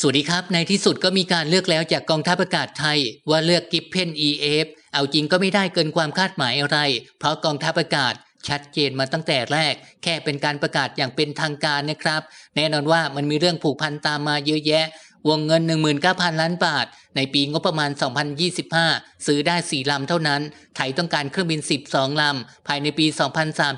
สวัสดีครับ ในที่สุดก็มีการเลือกแล้วจากกองทัพอากาศไทย ว่าเลือกกิฟเพน EF เอาจริงก็ไม่ได้เกินความคาดหมายอะไร เพราะกองทัพอากาศชัดเจนมาตั้งแต่แรก แค่เป็นการประกาศอย่างเป็นทางการนะครับ แน่นอนว่ามันมีเรื่องผูกพันตามมาเยอะแยะ วงเงิน 19,000 ล้านบาท ในปีงบประมาณ 2025 ซื้อได้ 4 ลำเท่านั้น ไทยต้องการเครื่องบิน 12 ลำ ภายในปี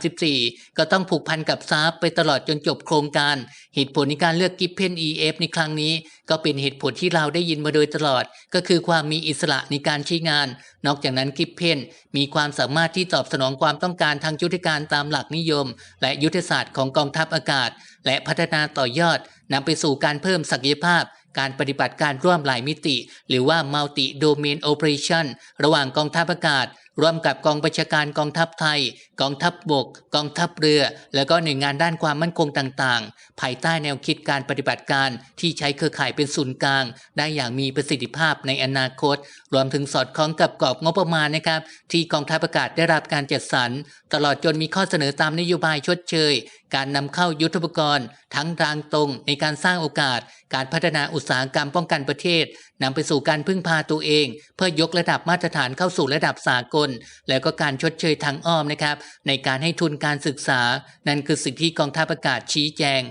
2034 ก็ต้องผูกพันกับซาฟไปตลอดจนจบโครงการ เหตุผลในการเลือกกิฟเพน EF ในครั้งนี้ ก็เป็นเหตุผลที่เราได้ยินมาโดยตลอด ก็คือความมีอิสระในการใช้งาน นอกจากนั้นกิฟเพนมีความสามารถที่ตอบสนองความต้องการทางยุทธการตามหลักนิยม และยุทธศาสตร์ของกองทัพอากาศ และพัฒนาต่อยอดนำไปสู่การเพิ่มศักยภาพ การปฏิบัติการร่วมหลายมิติ หรือว่า Multi Domain Operation ระหว่างกองทัพอากาศ ร่วมกับกองบัญชาการกองทัพไทย กองทัพบบก กองทัพเรือ และก็หน่วยงานด้านความมั่นคงต่างๆ ภายใต้แนวคิดการปฏิบัติการที่ใช้เครือข่ายเป็นศูนย์กลาง ได้อย่างมีประสิทธิภาพในอนาคต รวมถึงสอดคล้องกับกรอบงบประมาณนะครับ ที่กองทัพอากาศได้รับการจัดสรร ตลอดจนมีข้อเสนอตามนโยบายชดเชย การนำเข้ายุทธปกรณ์ ทั้งทางตรงในการสร้างโอกาส การพัฒนาอุตสาหกรรมป้องกันประเทศนำไปสู่การพึ่งพาตัวเอง เพื่อยกระดับมาตรฐานเข้าสู่ระดับสากลแล้วก็การชดเชยทางอ้อมนะครับในการให้ทุนการศึกษา นั่นคือสิ่งที่กองทัพอากาศชี้แจง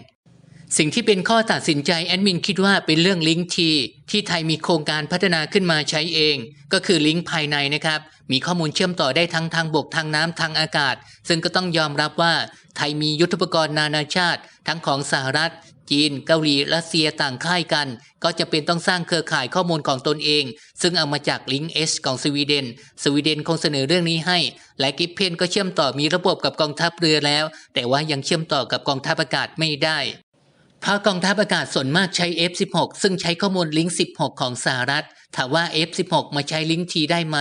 สิ่งที่เป็นข้อตัดสินใจแอดมินคิดว่าเป็นเรื่องลิงก์ทีที่ไทยมีโครงการพัฒนาขึ้นมาใช้เอง ก็คือลิงก์ภายในนะครับ มีข้อมูลเชื่อมต่อได้ทั้งทางบกทางน้ำทางอากาศ ซึ่งก็ต้องยอมรับว่าไทยมียุทธปกรณ์นานาชาติ ทั้งของสหรัฐ จีน เกาหลีรัสเซียต่างค่ายกัน ก็จะเป็นต้องสร้างเครือข่ายข้อมูลของตนเอง ซึ่งเอามาจากลิงก์เอชของสวีเดน สวีเดนคงเสนอเรื่องนี้ให้ และกิฟเพนก็เชื่อมต่อมีระบบกับกองทัพเรือแล้ว แต่ว่ายังเชื่อมต่อกับกองทัพอากาศไม่ได้เพราะกองทัพอากาศส่วนมากใช้ F16 ซึ่งใช้ข้อมูลลิงก์ 16 ของสหรัฐ ถามว่า F16 มาใช้ลิงก์ T ได้ไหม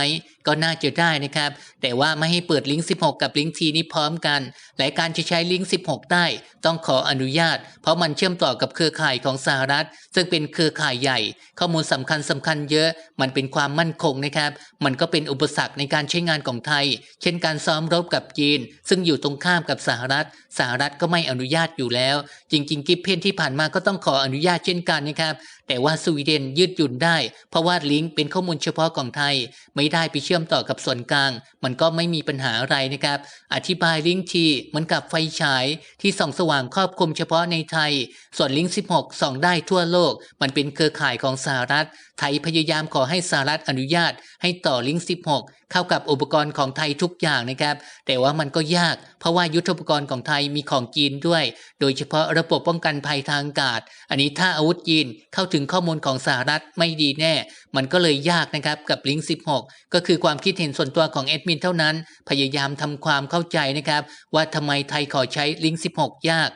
ก็น่าจะได้นะครับ แต่ว่าไม่ให้เปิดลิงก์ 16 กับลิงก์ T นี้พร้อมกันและการจะใช้ลิงก์ 16 ได้ ต้องขออนุญาต เพราะมันเชื่อมต่อกับเครือข่ายของสหรัฐ ซึ่งเป็นเครือข่ายใหญ่ ข้อมูลสำคัญสำคัญเยอะ มันเป็นความมั่นคงนะครับ มันก็เป็นอุปสรรคในการใช้งานของไทย เช่นการซ้อมรบกับจีน ซึ่งอยู่ตรงข้ามกับสหรัฐ สหรัฐก็ไม่อนุญาตอยู่แล้ว จริง ๆ กิฟเพนที่ผ่านมาก็ต้องขออนุญาตเช่นกันนะครับ แต่ว่าสวีเดนยืดหยุ่นได้ เพราะว่าลิงก์เป็นข้อมูลเฉพาะของไทย ไม่ได้ไปเชื่อมต่อกับส่วนกลาง มันก็ไม่มีปัญหาอะไรนะครับ อธิบายลิงก์ทีเหมือนกับไฟฉายที่ส่องสว่างครอบคลุมเฉพาะในไทย ส่วนลิงก์ 16 ส่องได้ทั่วโลก มันเป็นเครือข่ายของสหรัฐ ไทยพยายามขอให้สหรัฐอนุญาต ให้ต่อลิงก์ 16เข้ากับอุปกรณ์ของไทยทุกอย่างนะครับ แต่ว่ามันก็ยาก เพราะว่ายุทธปกรณ์ของไทยมีของจีนด้วย โดยเฉพาะระบบป้องกันภัยทางอากาศ อันนี้ถ้าอาวุธจีนเข้าถึงข้อมูลของสหรัฐไม่ดีแน่ มันก็เลยยากนะครับกับลิงก์16 ก็คือความคิดเห็นส่วนตัวของแอดมินเท่านั้น พยายามทำความเข้าใจนะครับ ว่าทำไมไทยขอใช้ลิงก์16 ยาก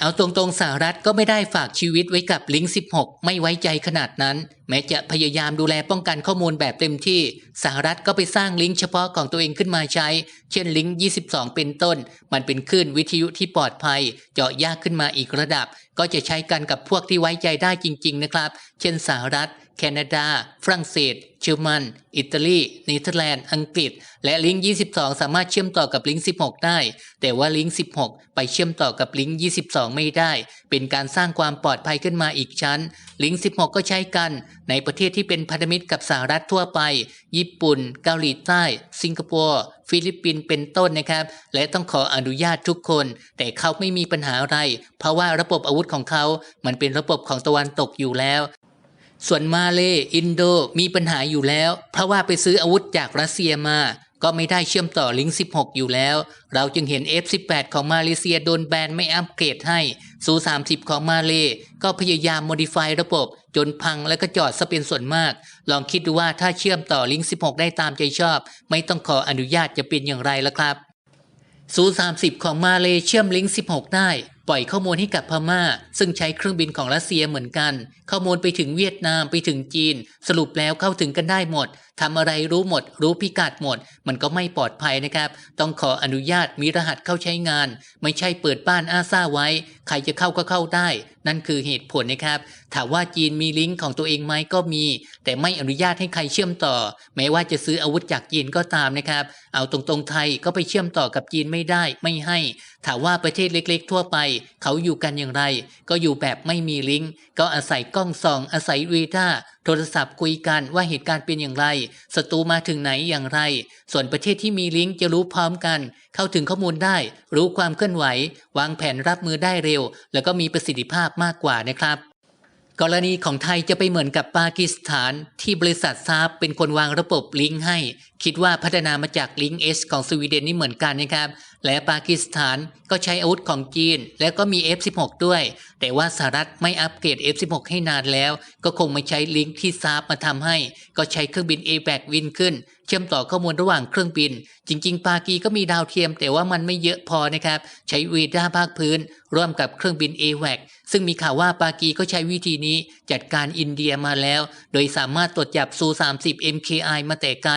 เอาตรงๆสหรัฐก็ไม่ได้ฝากชีวิตไว้กับลิงก์16 ไม่ไว้ใจขนาดนั้น แม้จะพยายามดูแลป้องกันข้อมูลแบบเต็มที่สหรัฐก็ไปสร้างลิงก์เฉพาะของตัวเองขึ้นมาใช้ เช่นลิงก์ 22 เป็นต้น มันเป็นคลื่นวิทยุที่ปลอดภัย เจาะยากขึ้นมาอีกระดับ ก็จะใช้กันกับพวกที่ไว้ใจได้จริง ๆ นะครับ เช่นสหรัฐ แคนาดา ฝรั่งเศสเยอรมัน อิตาลีเนเธอร์แลนด์ อังกฤษ และลิงก์ 22 สามารถเชื่อมต่อกับลิงก์ 16 ได้ แต่ว่าลิงก์ 16 ไปเชื่อมต่อกับลิงก์ 22 ไม่ได้ เป็นการสร้างความปลอดภัยขึ้นมาอีกชั้น ลิงก์ 16 ก็ใช้กันในประเทศที่เป็นพันธมิตรกับสหรัฐทั่วไป ญี่ปุ่น เกาหลีใต้ สิงคโปร์ ฟิลิปปินส์เป็นต้นนะครับ และต้องขออนุญาตทุกคน แต่เขาไม่มีปัญหาอะไร เพราะว่าระบบอาวุธของเขา มันเป็นระบบของตะวันตกอยู่แล้ว ส่วนมาเล อินโด มีปัญหาอยู่แล้ว เพราะว่าไปซื้ออาวุธจากรัสเซียมาก็ไม่ได้เชื่อมต่อลิงก์ 16 อยู่แล้ว เราจึงเห็น F18 ของมาเลเซียโดนแบนไม่อัปเกรดให้ ซู30 ของมาเลก็พยายามโมดิฟายระบบ จนพังและก็จอดซะเป็นส่วนมาก ลองคิดดูว่าถ้าเชื่อมต่อลิงก์ 16 ได้ตามใจชอบ ไม่ต้องขออนุญาตจะเป็นอย่างไรละครับซู30 ของมาเลเชื่อมลิงก์ 16 ได้ ปล่อยข้อมูลให้กับพม่า ซึ่งใช้เครื่องบินของรัสเซียเหมือนกัน ข้อมูลไปถึงเวียดนามไปถึงจีน สรุปแล้วเข้าถึงกันได้หมดทำอะไรรู้หมด รู้พิกัดหมด มันก็ไม่ปลอดภัยนะครับ ต้องขออนุญาตมีรหัสเข้าใช้งาน ไม่ใช่เปิดบ้านอาซ่าไว้ ใครจะเข้าก็เข้าได้ นั่นคือเหตุผลนะครับ ถามว่าจีนมีลิงก์ของตัวเองไหมก็มี แต่ไม่อนุญาตให้ใครเชื่อมต่อ แม้ว่าจะซื้ออาวุธจากจีนก็ตามนะครับ เอาตรงๆไทยก็ไปเชื่อมต่อกับจีนไม่ได้ไม่ให้ ถามว่าประเทศเล็กๆ ทั่วไป เขาอยู่กันอย่างไร ก็อยู่แบบไม่มีลิงก์ก็อาศัยกล้องส่อง อาศัยเวดา โทรศัพท์คุยกันว่าเหตุการณ์เป็นอย่างไรศัตรูมาถึงไหนอย่างไร ส่วนประเทศที่มีลิงก์จะรู้พร้อมกัน เข้าถึงข้อมูลได้ รู้ความเคลื่อนไหว วางแผนรับมือได้เร็ว แล้วก็มีประสิทธิภาพมากกว่านะครับ กรณีของไทยจะไปเหมือนกับปากีสถาน ที่บริษัทซาบเป็นคนวางระบบลิงก์ให้ คิดว่าพัฒนามาจากลิงก์ S ของสวีเดนนี่เหมือนกันนะครับ และปากีสถานก็ใช้อาวุธของจีน และก็มี F16 ด้วย แต่ว่าสหรัฐไม่อัปเกรด F16 ให้นานแล้ว ก็คงไม่ใช้ลิงก์ที่ซาบมาทำให้ ก็ใช้เครื่องบิน a b a c วินขึ้น เชื่อมต่อข้อมูลระหว่างเครื่องบิน จริง ๆ ปากีก็มีดาวเทียม แต่ว่ามันไม่เยอะพอนะครับ ใช้เวดาภาคพื้น ร่วมกับเครื่องบิน a w a c ซึ่งมีข่าวว่าปากีก็ใช้วิธีนี้จัดการอินเดียมาแล้ว โดยสามารถตรวจจับซู 30 MKI มาแต่ไกล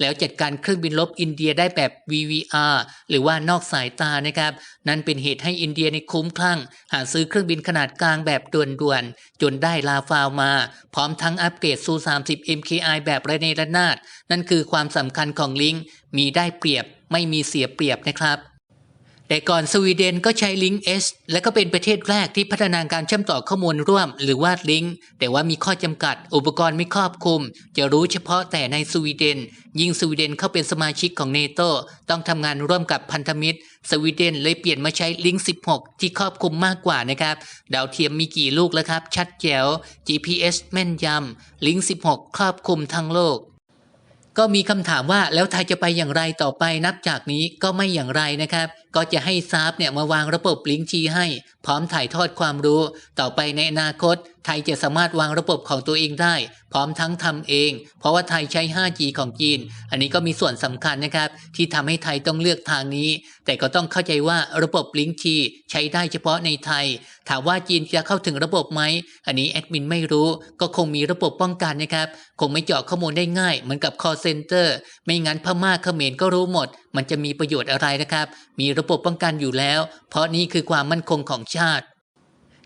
แล้วจัดการเครื่องบินลบอินเดียได้แบบ VVR หรือว่านอกสายตานะครับ นั่นเป็นเหตุให้อินเดียในคุ้มคลั่ง หาซื้อเครื่องบินขนาดกลางแบบด่วนๆ จนได้ลาฟาวมา พร้อมทั้งอัปเกรดซู 30 MKI แบบระเนระนาด นั่นคือความสำคัญของลิงก์มีได้เปรียบไม่มีเสียเปรียบนะครับ แต่ก่อนสวีเดนก็ใช้ลิงก์ S และก็เป็นประเทศแรกที่พัฒนาการเชื่อมต่อข้อมูลร่วม หรือว่าลิงก์ แต่ว่ามีข้อจำกัด อุปกรณ์ไม่ครอบคลุม จะรู้เฉพาะแต่ในสวีเดน ยิ่งสวีเดนเข้าเป็นสมาชิกของเนโตต้องทำงานร่วมกับพันธมิตร สวีเดนเลยเปลี่ยนมาใช้ลิงก์ 16 ที่ครอบคลุมมากกว่านะครับ ดาวเทียมมีกี่ลูกแล้วครับ ชัดแจ๋ว GPS แม่นยำลิงก์ 16 ครอบคลุมทั้งโลก ก็มีคำถามว่าแล้วไทยจะไปอย่างไรต่อไปนับจากนี้ก็ไม่อย่างไรนะครับ ก็จะให้ซาบเนี่ยมาวางระบบลิงก์ทีให้ พร้อมถ่ายทอดความรู้ ต่อไปในอนาคต ทยจะสามารถวางระบบของตัวเองได้ พร้อมทั้งทำเอง เพราะว่าไทยใช้ 5G ของจีน อันนี้ก็มีส่วนสำคัญนะครับ ที่ทำให้ไทยต้องเลือกทางนี้ แต่ก็ต้องเข้าใจว่าระบบลิงก์ทีใช้ได้เฉพาะในไทย ถามว่าจีนจะเข้าถึงระบบไหม อันนี้แอดมินไม่รู้ ก็คงมีระบบป้องกันนะครับ คงไม่เจาะข้อมูลได้ง่ายเหมือนกับ call center ไม่งั้นพม่าเขมรก็รู้หมด มันจะมีประโยชน์อะไรนะครับ มีระบบป้องกันอยู่แล้ว เพราะนี่คือความมั่นคงของชาติ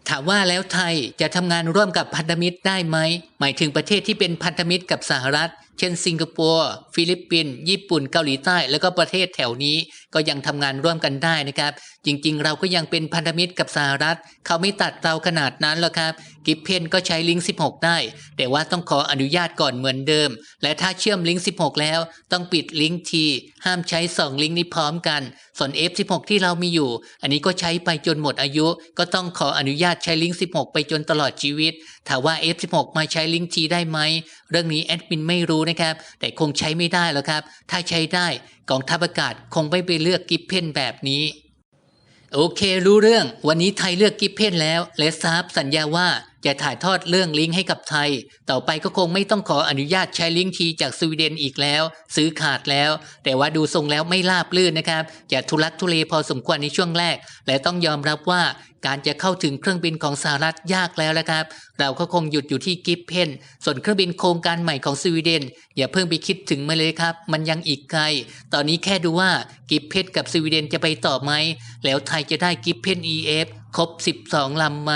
ถามว่าแล้วไทยจะทำงานร่วมกับพันธมิตรได้ไหม หมายถึงประเทศที่เป็นพันธมิตรกับสหรัฐ เช่น สิงคโปร์ฟิลิปปินส์ญี่ปุ่นเกาหลีใต้ แล้วก็ประเทศแถวนี้ก็ยังทำงานร่วมกันได้นะครับ จริงๆ เราก็ยังเป็นพันธมิตรกับสหรัฐ เขาไม่ตัดเราขนาดนั้นหรอกครับ กิฟเพนก็ใช้ลิงก์16 ได้ แต่ว่าต้องขออนุญาตก่อนเหมือนเดิม และถ้าเชื่อมลิงก์16 แล้ว ต้องปิดลิงก์ทีห้ามใช้ 2 ลิงก์นี้พร้อมกัน ส่วน F16 ที่เรามีอยู่ อันนี้ก็ใช้ไปจนหมดอายุ ก็ต้องขออนุญาตใช้ลิงก์16 ไปจนตลอดชีวิตถ้าว่า F16 มาใช้ลิงก์ทีได้ไหม เรื่องนี้แอดมินไม่รู้นะครับ แต่คงใช้ไม่ได้แล้วครับ ถ้าใช้ได้กองทัพอากาศคงไม่ไปเลือกกิฟเพนแบบนี้โอเค รู้เรื่อง วันนี้ไทยเลือกกิฟเพนแล้ว และซาบสัญญาว่าจะถ่ายทอดเรื่องลิงก์ให้กับไทย ต่อไปก็คงไม่ต้องขออนุญาตใช้ลิงก์ทีจากสวีเดนอีกแล้ว ซื้อขาดแล้ว แต่ว่าดูทรงแล้วไม่ราบลื่นนะครับ จะทุลักทุเลพอสมควรในช่วงแรก และต้องยอมรับว่า การจะเข้าถึงเครื่องบินของสหรัฐยากแล้วละครับ เราก็คงหยุดอยู่ที่กิฟเพนส่วนเครื่องบินโครงการใหม่ของสวีเดน อย่าเพิ่งไปคิดถึงมาเลยครับ มันยังอีกไกล ตอนนี้แค่ดูว่ากิฟเพนกับสวีเดนจะไปต่อไหม แล้วไทยจะได้กิฟเพน EF ครบ 12 ลำไหม